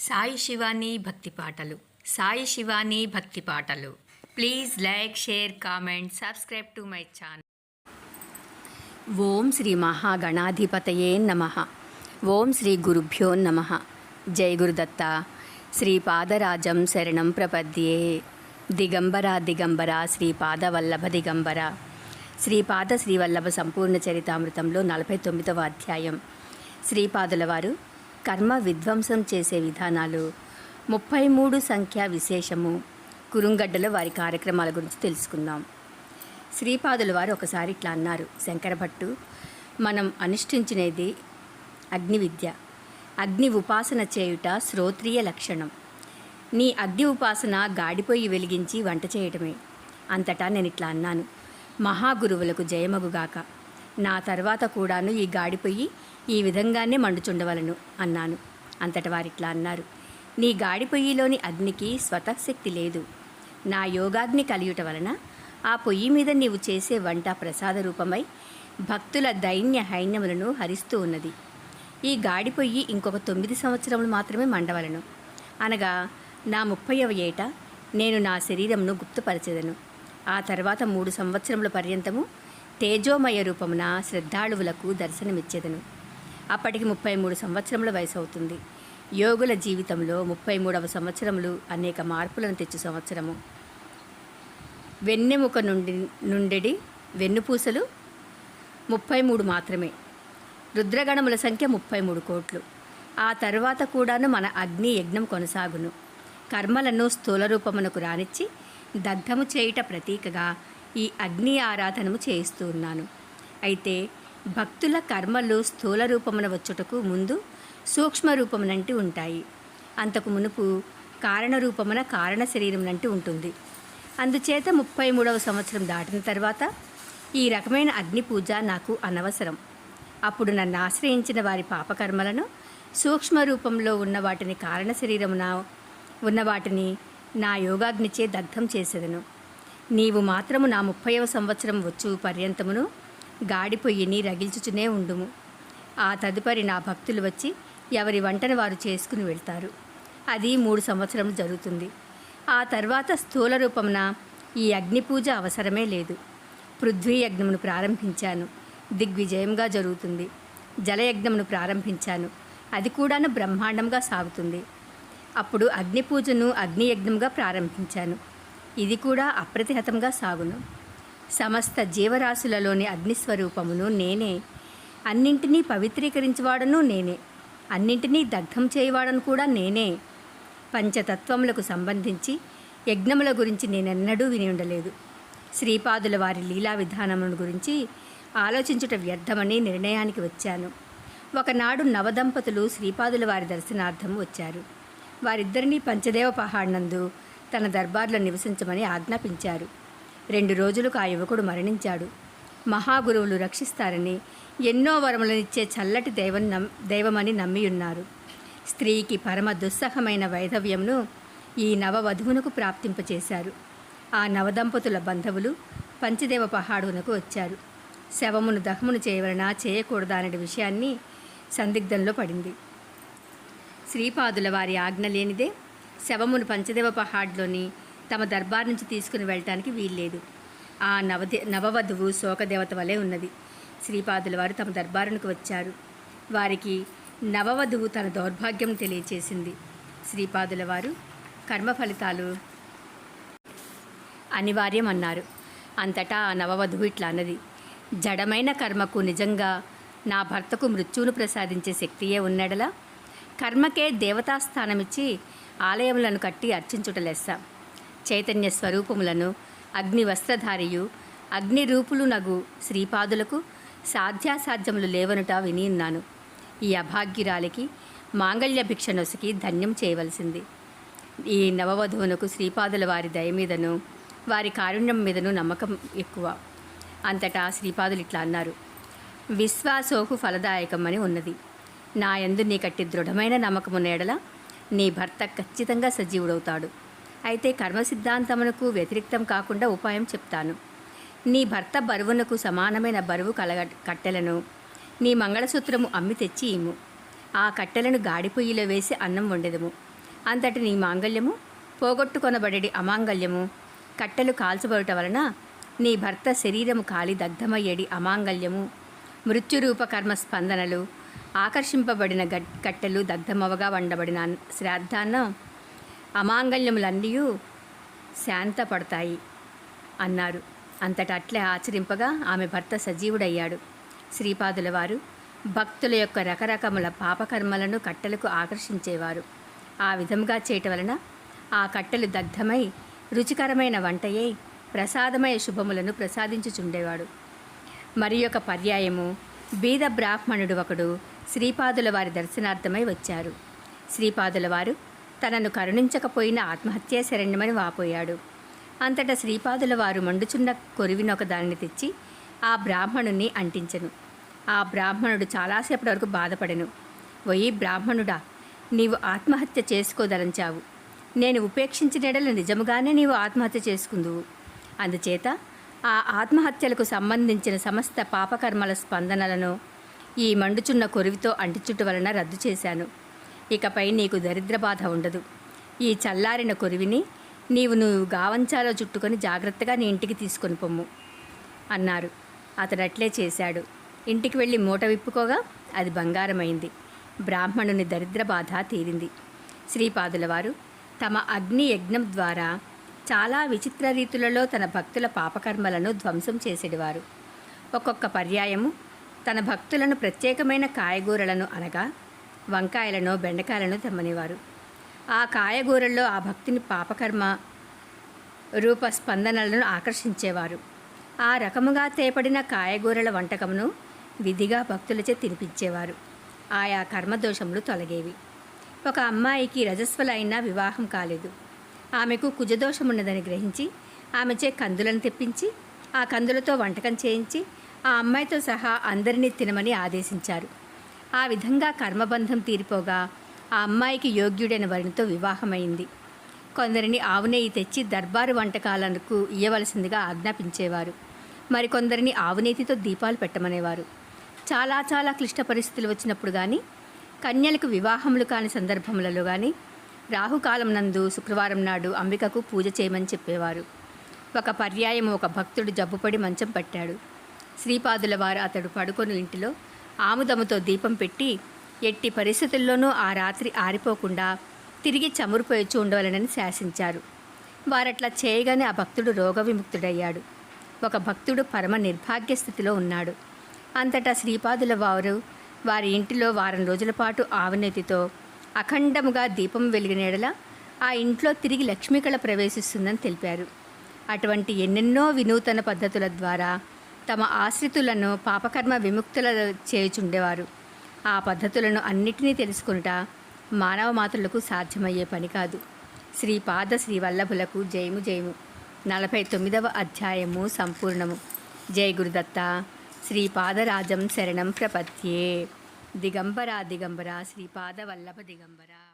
సాయి శివాని భక్తి పాటలు. సాయి శివాని భక్తి పాటలు. Please like share comment subscribe to my channel. ఓం శ్రీ మహాగణాధిపతయే నమ. ఓం శ్రీ గురుభ్యో నమ. జై గురుదత్త. శ్రీపాదరాజం శరణం ప్రపద్యే. దిగంబర దిగంబర శ్రీపాదవల్లభ దిగంబర. శ్రీపాద శ్రీవల్లభ సంపూర్ణ చరితామృతంలో నలభై తొమ్మిదవ అధ్యాయం. శ్రీపాదుల వారు కర్మ విధ్వంసం చేసే విధానాలు. ముప్పై మూడు సంఖ్య విశేషము. కురుంగడ్డలో వారి కార్యక్రమాల గురించి తెలుసుకుందాం. శ్రీపాదుల వారు ఒకసారి ఇట్లా అన్నారు. శంకరభట్టు మనం అనుష్ఠించినది అగ్ని విద్య అగ్ని ఉపాసన చేయుట శ్రోత్రియ లక్షణం. నీ అగ్ని ఉపాసన గాడిపోయి వెలిగించి వంట చేయటమే. అంతటా నేను ఇట్లా అన్నాను. మహాగురువులకు జయమగుగాక. నా తర్వాత కూడాను ఈ గాడిపోయి ఈ విధంగానే మండుచుండవలను అన్నాను. అంతట వారిట్లా అన్నారు నీ గాడిపొయ్యిలోని అగ్నికి స్వతశక్తి లేదు. నా యోగాగ్ని కలియుట వలన ఆ పొయ్యి మీద నీవు చేసే వంట ప్రసాద రూపమై భక్తుల దైన్య హైన్యములను హరిస్తూ ఉన్నది. ఈ గాడి పొయ్యి ఇంకొక తొమ్మిది సంవత్సరములు మాత్రమే మండవలను. అనగా నా ముప్పైవ ఏట నేను నా శరీరంను గుప్తపరచెదను. ఆ తర్వాత మూడు సంవత్సరముల పర్యంతము తేజోమయ రూపమున శ్రద్ధాళువులకు దర్శనమిచ్చేదను. అప్పటికి ముప్పై మూడు సంవత్సరముల వయసు అవుతుంది యోగుల జీవితంలో ముప్పై మూడవ సంవత్సరములు అనేక మార్పులను తెచ్చు సంవత్సరము. వెన్నెముక నుండి నుండెడి వెన్నుపూసలు ముప్పై మూడు మాత్రమే. రుద్రగణముల సంఖ్య ముప్పై మూడు కోట్లు. ఆ తరువాత కూడాను మన అగ్ని యజ్ఞం కొనసాగును. కర్మలను స్థూల రూపమునకు రానిచ్చి దగ్ధము చేయుట ప్రతీకగా ఈ అగ్ని ఆరాధనము చేయిస్తూ ఉన్నాను. అయితే భక్తుల కర్మలు స్థూల రూపమున వచ్చుటకు ముందు సూక్ష్మ రూపమునంటి ఉంటాయి. అంతకు మునుపు కారణ రూపమున కారణ శరీరమునంటి ఉంటుంది. అందుచేత ముప్పై మూడవ సంవత్సరం దాటిన తర్వాత ఈ రకమైన అగ్ని పూజ నాకు అనవసరం. అప్పుడు నన్ను ఆశ్రయించిన వారి పాపకర్మలను సూక్ష్మ రూపంలో ఉన్న వాటిని కారణ శరీరమున ఉన్న వాటిని నా యోగాగ్నిచే దగ్ధం చేసేదను. నీవు మాత్రము నా ముప్పైవ సంవత్సరం వచ్చు పర్యంతమును గాడిపొయ్యిని రగిల్చుచునే ఉండుము. ఆ తదుపరి నా భక్తులు వచ్చి ఎవరి వంటను వారు చేసుకుని వెళ్తారు. అది మూడు సంవత్సరములు జరుగుతుంది. ఆ తర్వాత స్థూల రూపమున ఈ అగ్ని పూజ అవసరమే లేదు. పృథ్వీ యజ్ఞమును ప్రారంభించాను. దిగ్విజయంగా జరుగుతుంది. జలయజ్ఞమును ప్రారంభించాను. అది కూడాను బ్రహ్మాండంగా సాగుతుంది. అప్పుడు అగ్ని పూజను అగ్నియజ్ఞంగా ప్రారంభించాను. ఇది కూడా అప్రతిహతంగా సాగును. సమస్త జీవరాశులలోని అగ్నిస్వరూపమును నేనే. అన్నింటినీ పవిత్రీకరించేవాడను నేనే. అన్నింటినీ దగ్ధం చేయవాడను కూడా నేనే. పంచతత్వములకు సంబంధించి యజ్ఞముల గురించి నేనెన్నడూ విని ఉండలేదు. శ్రీపాదుల వారి లీలా విధానముల గురించి ఆలోచించుట వ్యర్థమని నిర్ణయానికి వచ్చాను. ఒకనాడు నవదంపతులు శ్రీపాదుల వారి దర్శనార్థం వచ్చారు. వారిద్దరినీ పంచదేవ పహాడ్నందు తన దర్బార్లో నివసించమని ఆజ్ఞాపించారు. రెండు రోజులకు ఆ యువకుడు మరణించాడు. మహాగురువులు రక్షిస్తారని ఎన్నో వరములనిచ్చే చల్లటి దైవం నమ్ దైవమని నమ్మియున్నారు. స్త్రీకి పరమ దుస్సహమైన వైధవ్యంను ఈ నవవధువునకు ప్రాప్తింపచేశారు ఆ నవదంపతుల బంధువులు పంచదేవ పహాడునకు వచ్చారు. శవమును దహమును చేయవలనా చేయకూడదా అనే విషయాన్ని సందిగ్ధంలో పడింది. శ్రీపాదుల వారి ఆజ్ఞ లేనిదే శవమును పంచదేవ పహాడ్లోని తమ దర్బార్ నుంచి తీసుకుని వెళ్ళటానికి వీల్లేదు. ఆ నవదే నవవధువు శోకదేవత వలె ఉన్నది. శ్రీపాదుల వారు తమ దర్బారునికి వచ్చారు. వారికి నవవధువు తన దౌర్భాగ్యం తెలియచేసింది. శ్రీపాదుల వారు కర్మ ఫలితాలు అనివార్యం అన్నారు. అంతటా ఆ నవవధువు ఇట్లా అన్నది. జడమైన కర్మకు నిజంగా నా భర్తకు మృత్యువును ప్రసాదించే శక్తియే ఉన్నడలా? కర్మకే దేవతాస్థానమిచ్చి ఆలయములను కట్టి అర్చించుట లెస్స. చైతన్య స్వరూపములను అగ్ని వస్త్రధారియు అగ్ని రూపులు నగు శ్రీపాదులకు సాధ్యాసాధ్యములు లేవనుట వినియున్నాను ఈ అభాగ్యురాలికి మాంగళ్య భిక్ష నొసికి ధన్యం చేయవలసింది. ఈ నవవధువునకు శ్రీపాదుల వారి దయ మీదను వారి కారుణ్యం మీదను నమ్మకం ఎక్కువ. అంతటా శ్రీపాదులు ఇట్లా అన్నారు. విశ్వాసోకు ఫలదాయకం అని ఉన్నది. నా ఎందు నీ కట్టి దృఢమైన నమ్మకమున్న ఎడల నీ భర్త ఖచ్చితంగా సజీవుడవుతాడు. అయితే కర్మ సిద్ధాంతమునకు వ్యతిరిక్తం కాకుండా ఉపాయం చెప్తాను. నీ భర్త బరువునకు సమానమైన బరువు కలగ కట్టెలను నీ మంగళసూత్రము అమ్మి తెచ్చి ఇము ఆ కట్టెలను గాడిపొయ్యిలో వేసి అన్నం వండెదము. అంతటి నీ మాంగల్యము పోగొట్టుకొనబడేడి అమాంగల్యము కట్టెలు కాల్చబడట వలన నీ భర్త శరీరము కాలి దగ్ధమయ్యేడి అమాంగల్యము మృత్యురూప కర్మ స్పందనలు ఆకర్షింపబడిన గట్ కట్టెలు దగ్ధమవగా వండబడిన శ్రాద్ధాన్నం అమాంగల్యములన్నీ శాంతపడతాయి అన్నారు. అంతటా అట్లే ఆచరింపగా ఆమె భర్త సజీవుడయ్యాడు. శ్రీపాదుల వారు భక్తుల యొక్క రకరకముల పాపకర్మలను కట్టెలకు ఆకర్షించేవారు. ఆ విధంగా చేయటం వలన ఆ కట్టెలు దగ్ధమై రుచికరమైన వంటయై ప్రసాదమయ శుభములను ప్రసాదించుచుండేవాడు. మరి యొక్క పర్యాయము బీద బ్రాహ్మణుడు ఒకడు శ్రీపాదుల వారి దర్శనార్థమై వచ్చారు. శ్రీపాదుల వారు తనను కరుణించకపోయినా ఆత్మహత్య శరణ్యమని వాపోయాడు. అంతటా శ్రీపాదుల వారు మండుచున్న కొరివినొక దానిని తెచ్చి ఆ బ్రాహ్మణుణ్ణి అంటించను. ఆ బ్రాహ్మణుడు చాలాసేపటి వరకు బాధపడెను. పోయి బ్రాహ్మణుడా నీవు ఆత్మహత్య చేసుకోదలంచావు. నేను ఉపేక్షించినడలు నిజముగానే నీవు ఆత్మహత్య చేసుకుందువు. అందుచేత ఆ ఆత్మహత్యలకు సంబంధించిన సమస్త పాపకర్మల స్పందనలను ఈ మండుచున్న కొరివితో అంటిచుట్టు వలన రద్దు చేశాను. ఇకపై నీకు దరిద్ర బాధ ఉండదు. ఈ చల్లారిన కొరివిని నీవు నువ్వు గావంచాలో చుట్టుకొని జాగ్రత్తగా నీ ఇంటికి తీసుకొని పొమ్ము అన్నారు. అతడు అట్లే చేశాడు. ఇంటికి వెళ్ళి మూట విప్పుకోగా అది బంగారమైంది. బ్రాహ్మణుని దరిద్ర బాధ తీరింది. శ్రీపాదుల వారు తమ అగ్ని యజ్ఞం ద్వారా చాలా విచిత్ర రీతులలో తన భక్తుల పాపకర్మలను ధ్వంసం చేసేవారు ఒక్కొక్క పర్యాయము తన భక్తులను ప్రత్యేకమైన కాయగూరలను అనగా వంకాయలను బెండకాయలను తెమ్మనేవారు. ఆ కాయగూరల్లో ఆ భక్తిని పాపకర్మ రూప స్పందనలను ఆకర్షించేవారు. ఆ రకముగా తేపడిన కాయగూరల వంటకమును విధిగా భక్తులచే తినిపించేవారు. ఆయా కర్మదోషములు తొలగేవి. ఒక అమ్మాయికి రజస్వలైనా వివాహం కాలేదు. ఆమెకు కుజదోషమున్నదని గ్రహించి ఆమెచే కందులను తెప్పించి ఆ కందులతో వంటకం చేయించి ఆ అమ్మాయితో సహా అందరినీ తినమని ఆదేశించారు. ఆ విధంగా కర్మబంధం తీరిపోగా ఆ అమ్మాయికి యోగ్యుడైన వరునితో వివాహమైంది. కొందరిని ఆవు నెయ్యి తెచ్చి దర్బారు వంటకాలకు ఇయ్యవలసిందిగా ఆజ్ఞాపించేవారు. మరికొందరిని ఆవునేతితో దీపాలు పెట్టమనేవారు. చాలా చాలా క్లిష్ట పరిస్థితులు వచ్చినప్పుడు కానీ కన్యలకు వివాహములు కాని సందర్భములలో కానీ రాహుకాలం నందు శుక్రవారం నాడు అంబికకు పూజ చేయమని చెప్పేవారు. ఒక పర్యాయం ఒక భక్తుడు జబ్బుపడి మంచం పట్టాడు. శ్రీపాదుల వారు అతడు పడుకొని ఇంటిలో ఆముదముతో దీపం పెట్టి ఎట్టి పరిస్థితుల్లోనూ ఆ రాత్రి ఆరిపోకుండా తిరిగి చమురుపోయొచ్చు ఉండవలనని శాసించారు. వారట్లా చేయగానే ఆ భక్తుడు రోగ విముక్తుడయ్యాడు ఒక భక్తుడు పరమ నిర్భాగ్య స్థితిలో ఉన్నాడు. అంతటా శ్రీపాదుల వారు వారి ఇంటిలో వారం రోజుల పాటు ఆవనెతితో అఖండముగా దీపం వెలిగినేడల ఆ ఇంట్లో తిరిగి లక్ష్మీకళ ప్రవేశిస్తుందని తెలిపారు. అటువంటి ఎన్నెన్నో వినూతన పద్ధతుల ద్వారా తమ ఆశ్రితులను పాపకర్మ విముక్తుల చేయుచుండేవారు. ఆ పద్ధతులను అన్నిటినీ తెలుసుకునుట మానవ మాతృలకు సాధ్యమయ్యే పని కాదు. శ్రీపాద శ్రీవల్లభులకు జయము జయము. నలభై తొమ్మిదవ అధ్యాయము సంపూర్ణము. జయ గురుదత్త. శ్రీపాదరాజం శరణం ప్రపత్యే. దిగంబర దిగంబర శ్రీపాద వల్లభ దిగంబర.